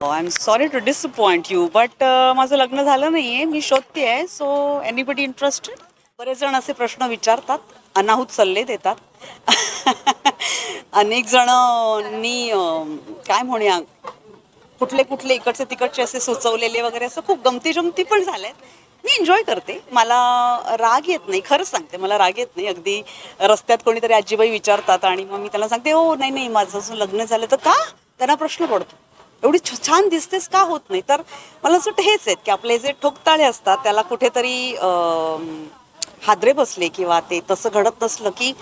I am sorry to disappoint you but माझं लग्न झालं नाही आहे मी शोधते आहे सो एनीबडी इंटरेस्टेड बरेच जण असे प्रश्न विचारतात अनाहूत सल्ले देतात. अनेक जणांनी काय म्हणूया कुठले कुठले इकडचे तिकडचे असे सुचवलेले वगैरे असं खूप गमती जमती पण झाल्यात मी एन्जॉय करते. मला राग येत नाही खरंच सांगते मला राग येत नाही. अगदी रस्त्यात कोणीतरी आजीबाई विचारतात आणि मग मी त्यांना सांगते हो नाही नाही माझं अजून लग्न झालं तर का? त्यांना प्रश्न पडतो. एवढी छ- छान दिसतेस का होत नाही? तर मला असं वाटतं हेच आहेत की आपले जे ठोकताळे असतात त्याला कुठेतरी हादरे बसले किंवा ते तसं घडत नसलं की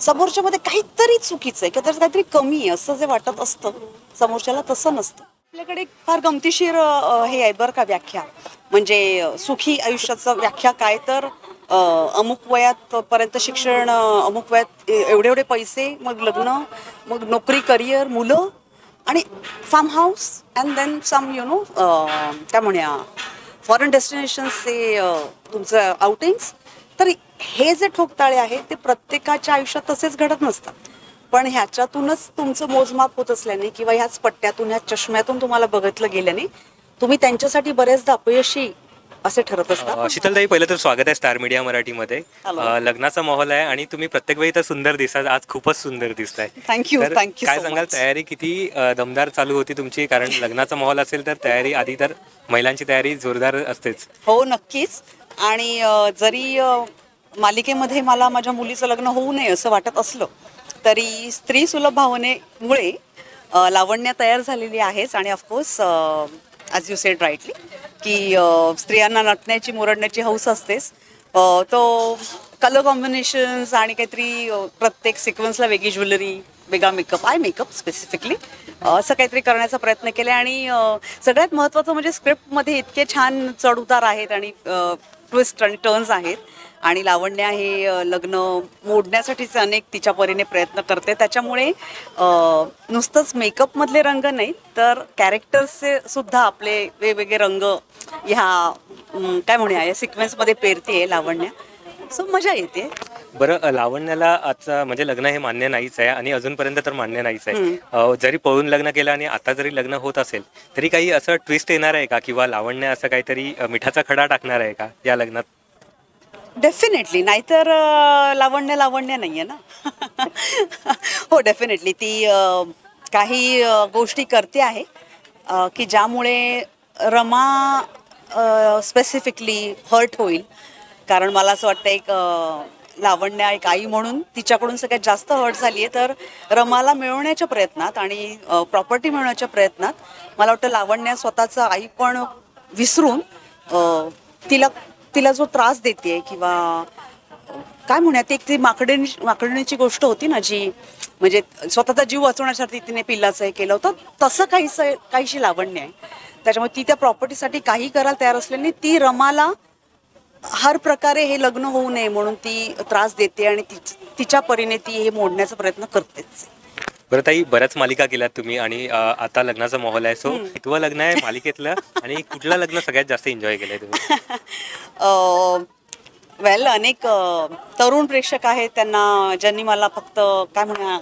समोरच्या मध्ये काहीतरी चुकीचं आहे किंवा त्याचं काहीतरी कमी आहे असं जे वाटत असतं समोरच्याला तसं नसतं. आपल्याकडे फार गमतीशीर हे आहे बरं का व्याख्या. म्हणजे सुखी आयुष्याचं व्याख्या काय? तर अमुक वयात पर्यंत शिक्षण अमुक वयात ए- एवढे एवढे पैसे मग लग्न मग नोकरी करिअर मुलं आणि farm house and then some you know काय म्हणूया फॉरेन डेस्टिनेशन्सचे तुमचं आउटिंग्स तर हे जे ठोकताळे आहेत ते प्रत्येकाच्या आयुष्यात तसेच घडत नसतात. पण ह्याच्यातूनच तुमचं मोजमाप होत असल्याने किंवा ह्याच पट्ट्यातून ह्या चष्म्यातून तुम्हाला बघितलं गेल्याने तुम्ही त्यांच्यासाठी बरेचदा अपयशी असे ठरत असतात. शीतलताई पहिलं तर स्वागत आहे स्टार मीडिया मराठीमध्ये. अ, लग्नाचा माहोल आहे आणि तुम्ही प्रत्येक वेळी तर सुंदर दिसतात आज खूपच सुंदर दिसताय. You, तर thank you काय सांगाल. तयारी किती अ, दमदार चालू होती तुमची? कारण लग्नाचा माहोल असेल तर तयारी आधी तर महिलांची तयारी जोरदार असतेच. हो नक्कीच. आणि अ, जरी अ, मालिकेमध्ये मला माझ्या मुलीचं लग्न होऊ नये असं वाटत असलं तरी स्त्री सुलभ भावनेमुळे अ, लावण्य तयार झालेली आहेच आणि of course as you said rightly की स्त्रियांना नटण्याची मुरडण्याची हौस असतेच. तो कलर कॉम्बिनेशन्स आणि काहीतरी प्रत्येक सिक्वेन्सला वेगळी ज्वेलरी वेगळा मेकअप आय मेकअप स्पेसिफिकली असं काहीतरी करण्याचा प्रयत्न केला आणि सगळ्यात महत्त्वाचं म्हणजे स्क्रिप्टमध्ये इतके छान चढउतार आहेत आणि ट्विस्ट आणि टर्न्स आहेत. आणि लावण्य हे लग्न मोडण्यासाठीचे अनेक तिच्या परीने प्रयत्न करते. त्याच्यामुळे नुसतंच मेकअपमधले रंग नाहीत तर कॅरेक्टर्सचे सुद्धा आपले वेगवेगळे रंग ह्या काय म्हणूया या सिक्वेन्समध्ये पेरते लावण्य. सो मजा येते. बरं लावण्याला आजचा म्हणजे लग्न हे मान्य नाहीच आहे आणि अजूनपर्यंत तर मान्य नाहीच आहे. जरी पळून लग्न केलं आणि आता जरी लग्न होत असेल तरी काही असं ट्विस्ट येणार आहे का? किंवा लावण्य असं काहीतरी मिठाचा खडा टाकणार आहे का या लग्नात? डेफिनेटली नाहीतर अं, लावण्य लावण्य नाही आहे ना? हो डेफिनेटली ती अं, काही अं, गोष्टी करते आहे अं, की ज्यामुळे रमा स्पेसिफिकली हर्ट होईल. कारण मला असं वाटतं एक अं, लावण्य एक आई म्हणून तिच्याकडून सगळ्यात जास्त हर्ट झाली आहे तर रमाला मिळवण्याच्या प्रयत्नात आणि प्रॉपर्टी मिळवण्याच्या प्रयत्नात मला वाटतं लावण्या स्वतःचं आई पण विसरून अं, तिला तिला जो त्रास देते किंवा काय म्हणूयात एक ती माकडणी माकडणीची गोष्ट होती ना जी म्हणजे स्वतःचा जीव वाचवण्यासाठी तिने पिल्लाचं हे केलं होतं. तसं काहीसं काहीशी लावण्य आहे. त्याच्यामुळे ती त्या प्रॉपर्टीसाठी काही करायला तयार असल्याने ती रमाला हर प्रकारे हे लग्न होऊ नये म्हणून ती त्रास देते आणि तिच्या परीने ती हे मोडण्याचा प्रयत्न करतेच. बरं ताई बऱ्याच मालिका केल्यात तुम्ही आणि अ, आता लग्नाचा माहोल आहे. सो कितवं लग्न आहे मालिकेतलं आणि कुठलं लग्न सगळ्यात जास्त एन्जॉय केलंय तुम्ही? वेल अनेक अ, तरुण प्रेक्षक आहेत. त्यांना ज्यांनी मला फक्त काय म्हणा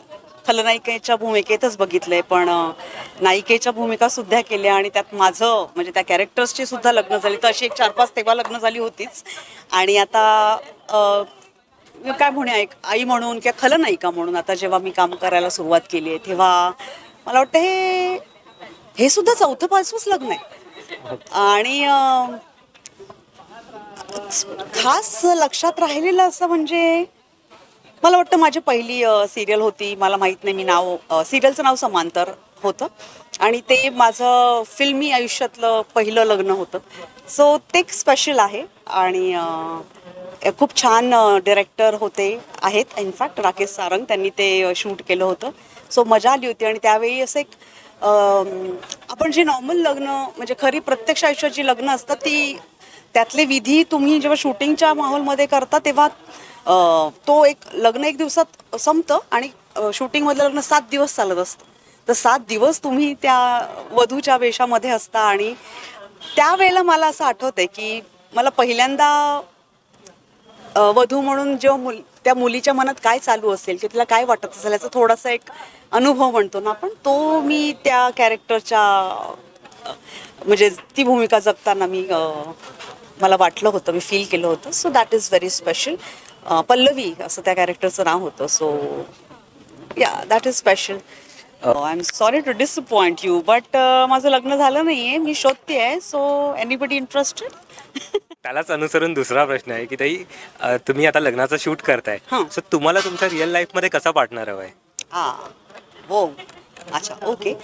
खलनायिकेच्या भूमिकेतच बघितलंय. पण अ, नायिकेच्या भूमिका सुद्धा केल्या आणि त्यात माझं म्हणजे त्या कॅरेक्टर्सची सुद्धा लग्न झाली. तर अशी एक चार पाच तेव्हा लग्न झाली होतीच. आणि आता अ, काय म्हणूया एक आई म्हणून किंवा खलनायिका म्हणून आता जेव्हा मी काम करायला सुरुवात केली आहे तेव्हा मला वाटतं हे हे सुद्धा चौथं पाचवंच लग्न आहे. आणि खास लक्षात राहिलेलं असं म्हणजे मला वाटतं माझी पहिली सिरियल होती मला माहीत नाही मी नाव सिरियलचं नाव समांतर होतं. आणि ते माझं फिल्मी आयुष्यातलं पहिलं लग्न होतं. सो ते एक स्पेशल आहे. आणि खूप छान डिरेक्टर होते आहेत. इनफॅक्ट राकेश सारंग त्यांनी ते शूट केलं होतं. सो मजा आली होती आणि त्यावेळी असं एक आपण जे नॉर्मल लग्न म्हणजे खरी प्रत्यक्ष आयुष्याची लग्न असतात ती त्यातले विधी तुम्ही जेव्हा शूटिंगच्या माहोलमध्ये करता तेव्हा तो एक लग्न एक दिवसात संपतं आणि शूटिंगमधलं लग्न सात दिवस चालत असतं. तर सात दिवस तुम्ही त्या वधूच्या वेशामध्ये असता आणि त्यावेळेला मला असं आठवतंय की मला पहिल्यांदा वधू म्हणून जेव्हा मुल त्या मुलीच्या मनात काय चालू असेल की तिला काय वाटत असेल याचा थोडासा एक अनुभव म्हणतो ना आपण तो मी त्या कॅरेक्टरच्या म्हणजे ती भूमिका जगताना मी मला वाटलं होतं मी फील केलं होतं. So that is very special Pallavi असं त्या कॅरेक्टरचं नाव होतं. So yeah that is special I am sorry to disappoint you but माझं लग्न झालं नाही आहे मी शोधते आहे सो एनीबडी इंटरेस्टेड त्यालाच अनुसरून दुसरा प्रश्न आहे की ताई अ, तुम्ही आता लग्नाचं शूट करताय. हं. सो तुम्हाला तुमच्या रिअल लाईफमध्ये कसा पार्टनर हवाय? हां. हो. अच्छा ओके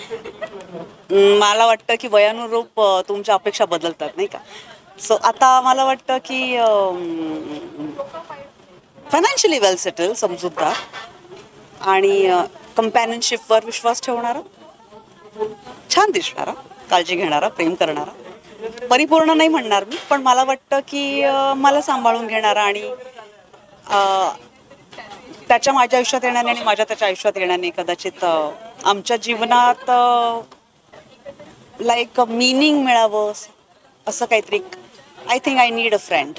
मला वाटतं की वयानुरूप अ, तुमच्या अपेक्षा बदलतात नाही का? सो आता मला वाटतं की फायनान्शियली वेल सेटल समजूतदार. आणि कम्पॅनियनशिपवर विश्वास ठेवणारा. छान दिसणारा. काळजी घेणारा. प्रेम करणारा. परिपूर्ण नाही म्हणणार मी पण मला वाटतं की मला सांभाळून घेणारा आणि त्याच्या माझ्या आयुष्यात येण्याने आणि माझ्या त्याच्या आयुष्यात येण्याने कदाचित आमच्या जीवनात लाईक मिनिंग मिळावं असं काहीतरी I think I need a friend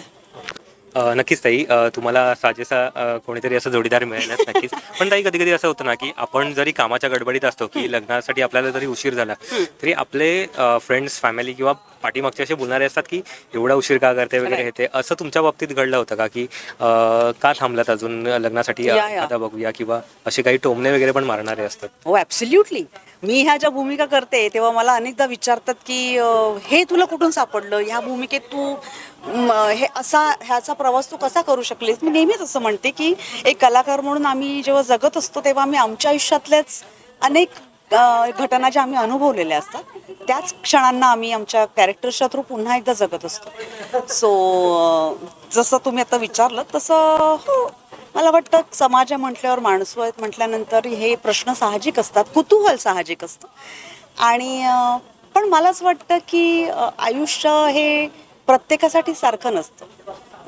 नक्कीच ताई तुम्हाला साजेसा कोणीतरी असं जोडीदार मिळेलच नक्कीच. पण ताई कधी कधी असं होतं ना की आपण जरी कामाच्या गडबडीत असतो की लग्नासाठी आपल्याला जरी उशीर झाला तरी आपले फ्रेंड्स फॅमिली किंवा पाठीमागचे असे बोलणारे असतात की एवढा उशीर का करते वगैरे हे ते. असं तुमच्या बाबतीत घडलं होतं का की अ, का थांबलात अजून लग्नासाठी? या, या. एखादा बघूया किंवा असे काही टोमणे वगैरे पण मारणारे असतात. हो ॲब्सल्युटली मी ह्या ज्या भूमिका करते तेव्हा मला अनेकदा विचारतात की अं, हे तुला कुठून सापडलं? ह्या भूमिकेत तू म, हे असा ह्याचा प्रवास तू कसा करू शकलीस? मी नेहमीच असं म्हणते की एक कलाकार म्हणून आम्ही जेव्हा जगत असतो तेव्हा आम्ही आमच्या आयुष्यातल्याच अनेक घटना ज्या आम्ही अनुभवलेल्या असतात त्याच क्षणांना आम्ही आमच्या कॅरेक्टरच्या थ्रू पुन्हा एकदा जगत असतो. सो जसं तुम्ही आता विचारलं तसं हो मला वाटतं समाज म्हटल्यावर माणसं आहेत म्हटल्यानंतर हे प्रश्न साहजिक असतात कुतूहल साहजिक असतं. आणि पण मलाच वाटतं की आयुष्य हे प्रत्येकासाठी सारखं नसतं.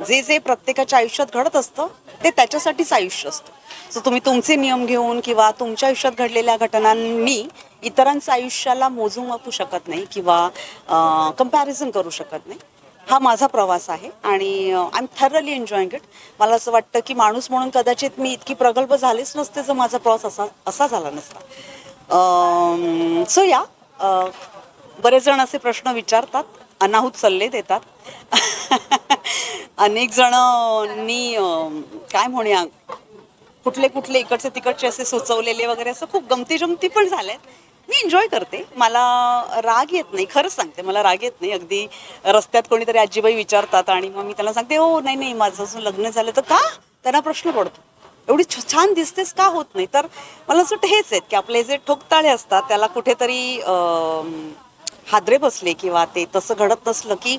जे जे प्रत्येकाच्या आयुष्यात घडत असतं ते त्याच्यासाठीच आयुष्य असतं. सो तुम्ही तुमचे नियम घेऊन किंवा तुमच्या आयुष्यात घडलेल्या घटनांनी इतरांच्या आयुष्याला मोजून मापू शकत नाही किंवा कंपॅरिझन करू शकत नाही. हा माझा प्रवास आहे आणि I am thoroughly enjoying it मला असं वाटतं की माणूस म्हणून कदाचित मी इतकी प्रगल्भ झालीच नसते जर माझा प्रवास असा असा झाला नसता. सो या बरेच जण असे प्रश्न विचारतात. अनाहूत सल्ले देतात. अनेक जणांनी काय म्हणूया कुठले कुठले इकडचे तिकडचे असे सुचवलेले वगैरे असं खूप गमती जमती पण झाल्यात मी एन्जॉय करते. मला राग येत नाही खरंच सांगते मला राग येत नाही. अगदी रस्त्यात कोणीतरी आजीबाई विचारतात आणि मग मी त्यांना सांगते हो नाही नाही माझं अजून लग्न झालं तर का? त्यांना प्रश्न पडतो. एवढी छ- छान दिसतेस का होत नाही? तर मला असं वाटतं हेच आहेत की आपले जे ठोकताळे असतात त्याला कुठेतरी हादरे बसले किंवा ते तसं घडत नसलं की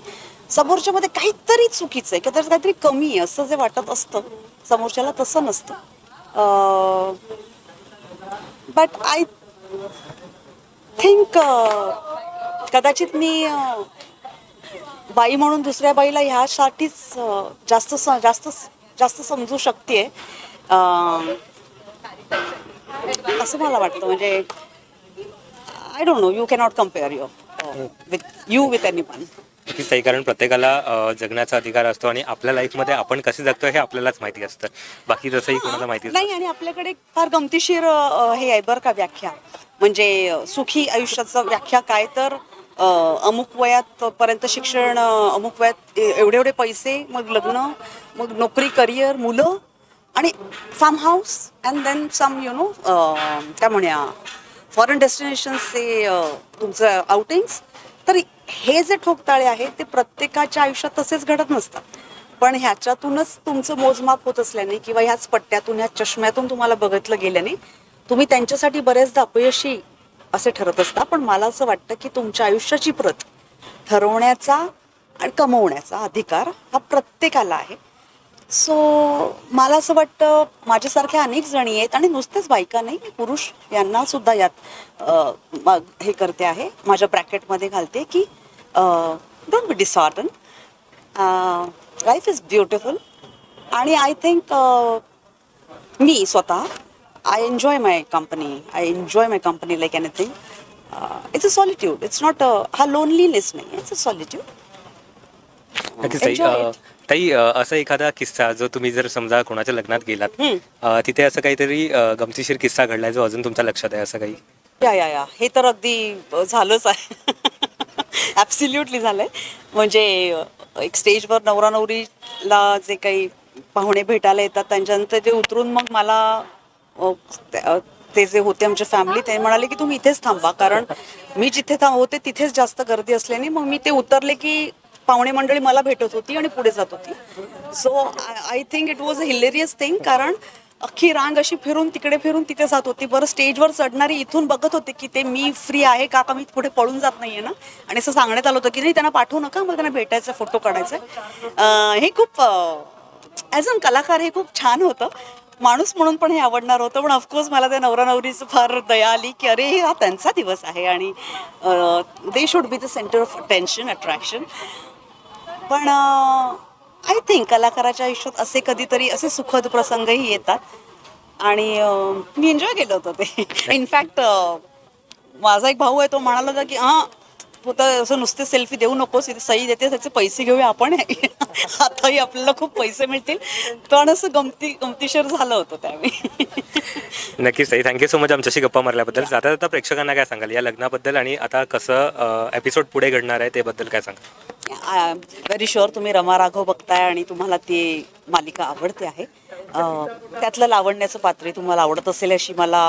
समोरच्यामध्ये काहीतरी चुकीचं आहे किंवा त्याच्यात काहीतरी कमी आहे असं जे वाटत असतं समोरच्याला तसं नसतं. बट आय थिंक कदाचित मी बाई म्हणून दुसऱ्या बाईला ह्यासाठीच जास्त जास्त जास्त समजू शकते. असं मला वाटतं. म्हणजे I don't know you cannot compare your with you with anyone नक्कीच ताई कारण प्रत्येकाला जगण्याचा अधिकार असतो आणि आपल्या लाईफमध्ये आपण कसे जगतो हे आपल्यालाच माहिती असतं. बाकी तसंही कोणाला माहिती नाही आणि आपल्याकडे एक फार गमतीशीर अ, हे आहे बरं का व्याख्या. म्हणजे अ, सुखी आयुष्याचं व्याख्या काय तर अ, अमुक वयात पर्यंत शिक्षण अ, अमुक वयात ए- एवढे एवढे पैसे मग लग्न मग नोकरी करिअर मुलं आणि farm house and then some you know काय म्हणूया फॉरेन डेस्टिनेशन्सचे तुमचं आउटिंग्स तर हे जे ठोकताळे आहेत ते प्रत्येकाच्या आयुष्यात तसेच घडत नसतात. पण ह्याच्यातूनच तुमचं मोजमाप होत असल्याने किंवा ह्याच पट्ट्यातून ह्या चष्म्यातून तुम्हाला बघितलं गेल्याने तुम्ही त्यांच्यासाठी बरेचदा अपयशी असे ठरत असता. पण मला असं वाटतं की तुमच्या आयुष्याची प्रत ठरवण्याचा आणि कमवण्याचा अधिकार हा प्रत्येकाला आहे. सो मला असं वाटतं माझ्यासारख्या अनेक जणी आहेत आणि नुसतेच बायका नाही मी पुरुष यांना सुद्धा यात हे करते आहे. माझ्या ब्रॅकेटमध्ये घालते की don't be disordered life is beautiful आणि आय थिंक मी स्वतः I enjoy my company I enjoy my company like anything it's a solitude it's not हा लोनलीनेस नाही इट्स अ सॉलिट्यूड ताई अ, असा एखादा किस्सा जो तुम्ही जर समजा कोणाच्या लग्नात गेलात अ, तिथे असं काहीतरी अ, गमतीशीर किस्सा घडलाय जो अजून तुमच्या लक्षात आहे असं काही? या या या. हे तर अगदी अ, झालंच आहे. ॲब्सिल्युटली झालंय. म्हणजे अ, एक स्टेजवर नवरा नवरीला जे काही पाहुणे भेटायला येतात त्यांच्यानंतर ते उतरून मग मला अ, ते- अ, ते जे होते आमच्या फॅमिली ते म्हणाले की तुम्ही इथेच थांबा कारण मी जिथे थांब होते तिथेच जास्त गर्दी असल्याने मग मी ते उतरले की पाहुणे मंडळी मला भेटत होती आणि पुढे जात होती. So I think it was a hilarious thing कारण अख्खी रांग अशी फिरून तिकडे फिरून तिथे जात होती. बरं स्टेजवर चढणारी इथून बघत होते की ते मी फ्री आहे का का मी पुढे पळून जात नाहीये ना? आणि असं सांगण्यात आलं होतं की नाही त्यांना पाठवू नका मला त्यांना भेटायचं फोटो काढायचा आहे. हे खूप ॲज अन कलाकार हे खूप छान होतं. माणूस म्हणून पण हे आवडणार होतं पण ऑफकोर्स मला त्या नवरा नवरीचं फार दया आली की अरे हा त्यांचा दिवस आहे आणि they should be the centre of attention attraction पण आय थिंक कलाकाराच्या आयुष्यात असे कधीतरी असे सुखद प्रसंगही येतात. आणि मी एन्जॉय केलं होतं ते. इनफॅक्ट माझा एक भाऊ आहे तो म्हणाला होता की हां तू तर असं नुसते सेल्फी देऊ नकोस इथे सही देते त्याचे पैसे घेऊया आपण. आताही आपल्याला खूप पैसे मिळतील. पण असं गमती गमतीशीर झालं होतं त्यावेळी नक्कीच ताई थँक्यू सो मच आमच्याशी गप्पा मारल्याबद्दल. जाता जाता प्रेक्षकांना काय सांगाल? या लग्नाबद्दल आणि आता कसं एपिसोड पुढे घडणार आहे त्याबद्दल काय सांगाल? व्हेरी शुअर तुम्ही रमा राघव बघताय आणि तुम्हाला ती मालिका आवडते आहे. त्यातलं लावण्याचं पात्र तुम्हाला आवडत असेल अशी मला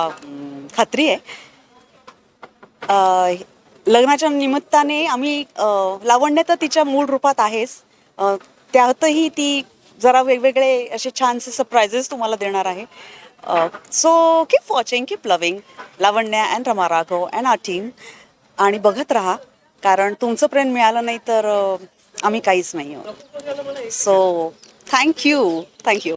खात्री आहे. लग्नाच्या निमित्ताने आम्ही लावण्य तर तिच्या मूळ रूपात आहेच. त्यातही ती जरा वेगवेगळे असे छानसे सरप्रायझेस तुम्हाला देणार आहे. So keep watching keep loving Lavanya and Rama Raghav and our team आणि बघत राहा कारण तुमचं प्रेम मिळालं नाही तर आम्ही काहीच नाही आहोत. So thank you thank you